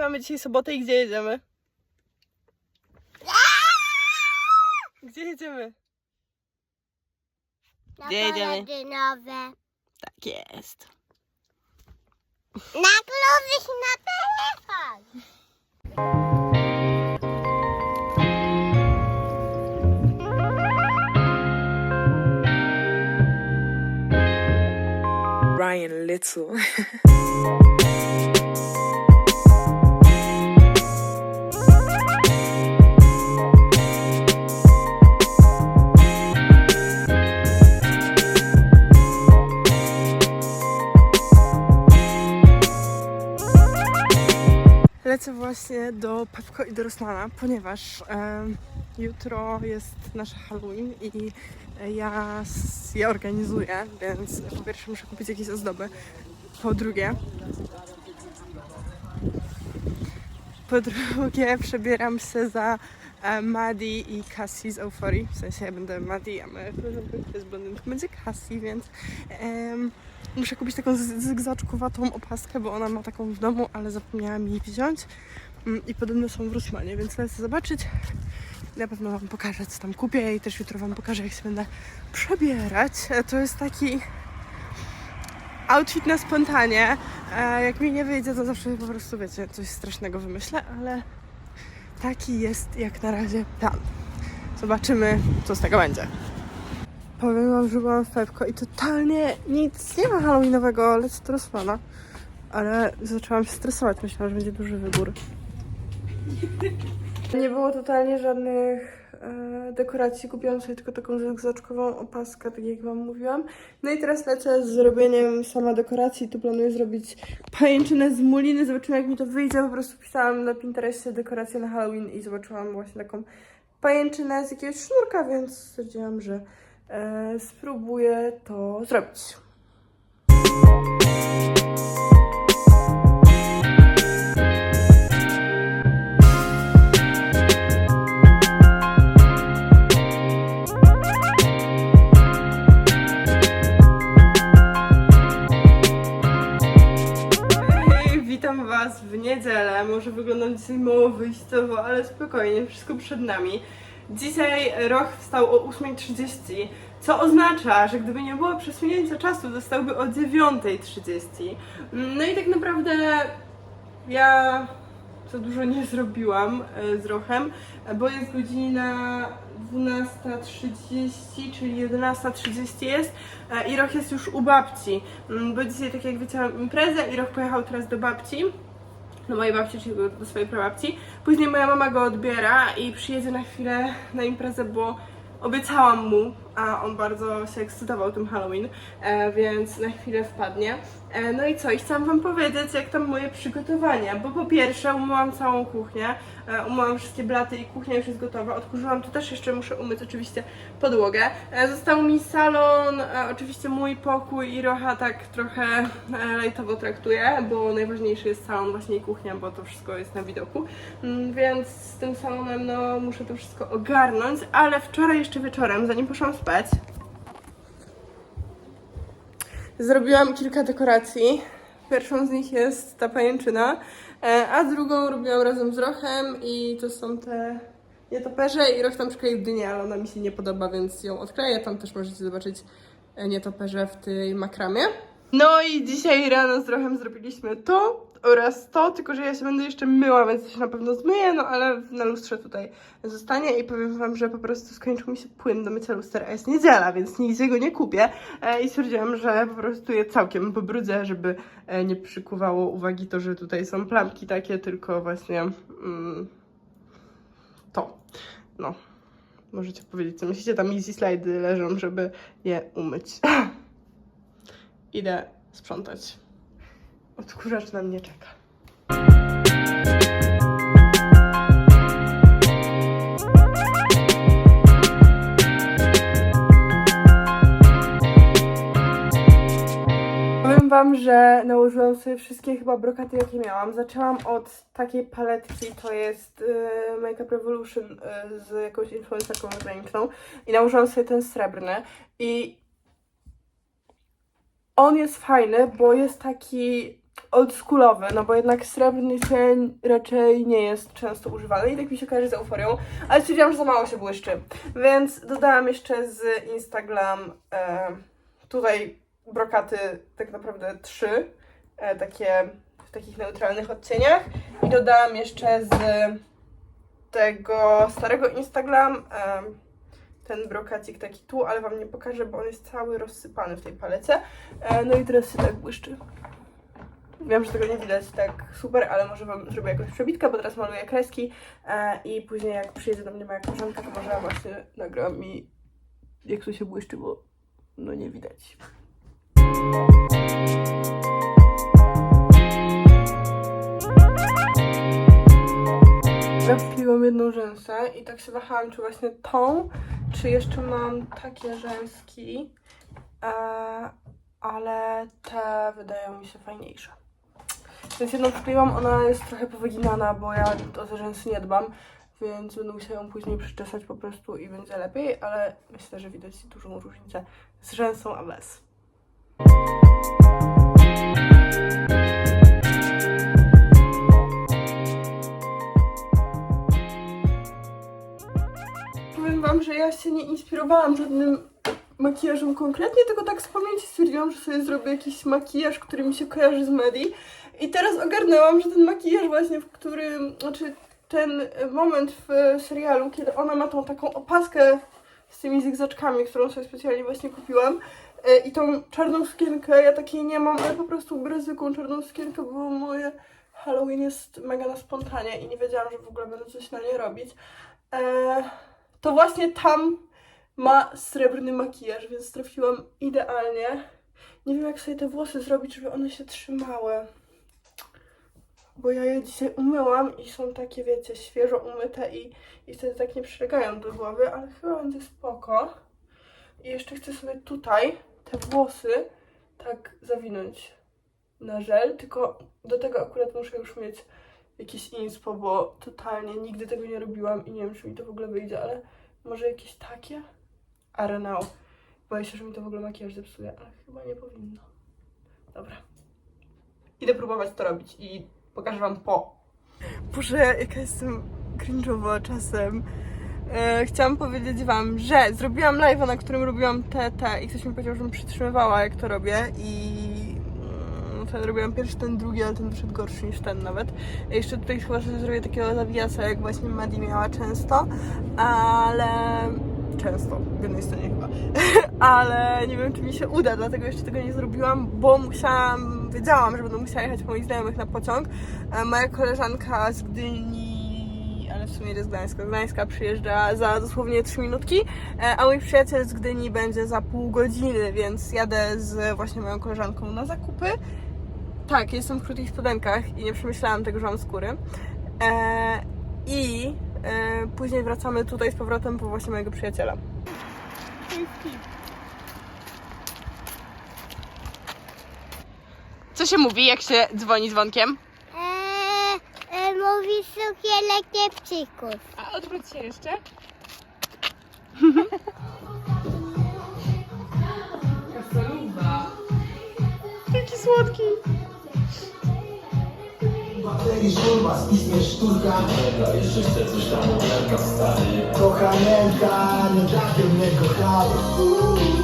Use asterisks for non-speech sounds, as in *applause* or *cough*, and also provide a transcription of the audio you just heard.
mamy dzisiaj sobotę i gdzie jedziemy? Gdzie jedziemy? Na Gdzie jedziemy? kolorynowe. Tak jest. Na kluczyk na telefon. Ryan Little. *laughs* Lecę właśnie do Pepko i do Rosmana, ponieważ em, jutro jest nasze Halloween i e, ja je organizuję, więc po pierwsze muszę kupić jakieś ozdoby. Po drugie, po drugie przebieram się za e, Maddie i Cassie z Euphorii. W sensie ja będę Maddie, a moja koleżanka, która jest blondynką, będzie Cassie, więc em, muszę kupić taką zygzaczkowatą opaskę, bo ona ma taką w domu, ale zapomniałam jej wziąć. Mm, I podobno są w Rosmanie, więc lecę zobaczyć. Na pewno Wam pokażę, co tam kupię i też jutro Wam pokażę, jak się będę przebierać. E, To jest taki outfit na spontanie. E, Jak mi nie wyjdzie, to zawsze po prostu, wiecie, coś strasznego wymyślę, ale taki jest jak na razie plan. Zobaczymy, co z tego będzie. Powiem wam, że byłam w Pepko i totalnie nic nie ma halloweenowego, do Rosmana. Ale zaczęłam się stresować, myślałam, że będzie duży wybór. Nie było totalnie żadnych dekoracji. Kupiłam sobie tylko taką zygzaczkową opaskę, tak jak wam mówiłam. No i teraz lecę z robieniem sama dekoracji. Tu planuję zrobić pajęczynę z muliny. Zobaczymy jak mi to wyjdzie. Po prostu pisałam na Pinterestie dekorację na Halloween i zobaczyłam właśnie taką pajęczynę z jakiegoś sznurka, więc stwierdziłam, że e, spróbuję to zrobić. Może wyglądam dzisiaj mało wyjściowo, ale spokojnie, wszystko przed nami. Dzisiaj Roch wstał o 8.30, co oznacza, że gdyby nie było przesunięcia czasu, dostałby o 9.30. No i tak naprawdę ja za dużo nie zrobiłam e, z Rochem, bo jest godzina 12.30, czyli 11.30 jest e, i Roch jest już u babci, Mm, bo dzisiaj, tak jak wiecie, imprezę i Roch pojechał teraz do babci, do mojej babci, czyli do, do swojej prababci. Później moja mama go odbiera i przyjedzie na chwilę na imprezę, bo obiecałam mu, a on bardzo się ekscytował tym Halloween, e, więc na chwilę wpadnie. E, no i co? I chciałam Wam powiedzieć, jak tam moje przygotowania, bo po pierwsze umyłam całą kuchnię, e, umyłam wszystkie blaty i kuchnia już jest gotowa. Odkurzyłam, tu też jeszcze muszę umyć oczywiście podłogę. Został mi salon, oczywiście mój pokój i Rocha tak trochę lejtowo traktuję, bo najważniejszy jest salon właśnie i kuchnia, bo to wszystko jest na widoku. Mm, Więc z tym salonem no muszę to wszystko ogarnąć, ale wczoraj jeszcze wieczorem, zanim poszłam Zrobiłam kilka dekoracji. Pierwszą z nich jest ta pajęczyna, e, a drugą robiłam razem z Rochem i to są te nietoperze i Roch tam przykleił dynię, ale ona mi się nie podoba, więc ją odkleję. Tam też możecie zobaczyć e, nietoperze w tej makramie. No i dzisiaj rano z Rochem zrobiliśmy to oraz to, tylko że ja się będę jeszcze myła, więc się na pewno zmyję, no ale na lustrze tutaj zostanie i powiem wam, że po prostu skończył mi się płyn do mycia luster, a jest niedziela, więc nigdzie go nie kupię e, i stwierdziłam, że po prostu je całkiem pobrudzę, żeby e, nie przykuwało uwagi to, że tutaj są plamki takie, tylko właśnie mm, to, no. Możecie powiedzieć, co myślicie, tam easy slide leżą, żeby je umyć. *laughs* Idę sprzątać. Odkurzacz na mnie czeka. Powiem wam, że nałożyłam sobie wszystkie chyba brokaty, jakie miałam. Zaczęłam od takiej paletki, to jest y, Makeup Revolution y, z jakąś influencerką zagraniczną i nałożyłam sobie ten srebrny i on jest fajny, bo jest taki oldschoolowy, no bo jednak srebrny cień raczej nie jest często używany i tak mi się kojarzy z euforią, ale stwierdziłam, że za mało się błyszczy, więc dodałam jeszcze z Instagram e, tutaj brokaty tak naprawdę trzy, e, takie w takich neutralnych odcieniach. I dodałam jeszcze z tego starego Instagram em, ten brokacik taki tu, ale wam nie pokażę, bo on jest cały rozsypany w tej palece. E, no i teraz się tak błyszczy. Wiem, że tego nie widać tak super, ale może wam zrobię jakąś przebitkę, bo teraz maluję kreski e, i później jak przyjedzie do mnie moja koleżanka, to może właśnie nagram mi jak to się błyszczy, bo no nie widać. Wkleiłam jedną rzęsę i tak się wahałam, czy właśnie tą, czy jeszcze mam takie rzęski, e, ale te wydają mi się fajniejsze. Więc jedną wkleiłam, ona jest trochę powyginana, bo ja o te rzęsy nie dbam, więc będę musiała ją później przyczesać po prostu i będzie lepiej, ale myślę, że widać dużą różnicę z rzęsą a bez. Wam, że ja się nie inspirowałam żadnym makijażem konkretnie, tylko tak z pamięci stwierdziłam, że sobie zrobię jakiś makijaż, który mi się kojarzy z Medi. I teraz ogarnęłam, że ten makijaż właśnie, w którym, znaczy ten moment w serialu, kiedy ona ma tą taką opaskę z tymi zigzaczkami, którą sobie specjalnie właśnie kupiłam e, i tą czarną sukienkę, ja takiej nie mam, ale po prostu ubiorę zwykłą czarną sukienkę, bo moje Halloween jest mega na spontanie i nie wiedziałam, że w ogóle będę coś na nie robić. E, to właśnie tam ma srebrny makijaż, więc trafiłam idealnie. Nie wiem, jak sobie te włosy zrobić, żeby one się trzymały. Bo ja je dzisiaj umyłam i są takie, wiecie, świeżo umyte i, i wtedy tak nie przylegają do głowy, ale chyba będzie spoko. I jeszcze chcę sobie tutaj te włosy tak zawinąć na żel, tylko do tego akurat muszę już mieć jakieś inspo, bo totalnie nigdy tego nie robiłam i nie wiem, czy mi to w ogóle wyjdzie, ale może jakieś takie? I don't know. Boję się, że mi to w ogóle makijaż zepsuje, ale chyba nie powinno. Dobra. Idę próbować to robić i pokażę wam po. Boże, jaka jestem cringe'owa czasem. E, chciałam powiedzieć wam, że zrobiłam live'a, na którym robiłam TT i ktoś mi powiedział, żebym przytrzymywała jak to robię i ten robiłam pierwszy, ten drugi, ale ten wyszedł gorszy niż ten nawet. Jeszcze tutaj chyba sobie zrobię takiego zawijasa, jak właśnie Madi miała często, ale często, w jednej stronie chyba, *laughs* ale nie wiem, czy mi się uda, dlatego jeszcze tego nie zrobiłam, bo musiałam, wiedziałam, że będę musiała jechać po moich znajomych na pociąg. E, Moja koleżanka z Gdyni, ale w sumie jest Gdańska, Gdańska przyjeżdża za dosłownie 3 minutki, e, a mój przyjaciel z Gdyni będzie za pół godziny, więc jadę z właśnie moją koleżanką na zakupy. Tak, jestem w krótkich spodenkach i nie przemyślałam tego, że mam skóry. E, I e, później wracamy tutaj z powrotem po właśnie mojego przyjaciela. Co się mówi, jak się dzwoni dzwonkiem? Eee, e, mówi sukielek kiepczyków. A odwróć się jeszcze. Jaki słodki. Baterii szurma, spisnie sztuka Jeszcze chcę coś tam oglądać stary. Kochanienka, nie trafię mnie kochałem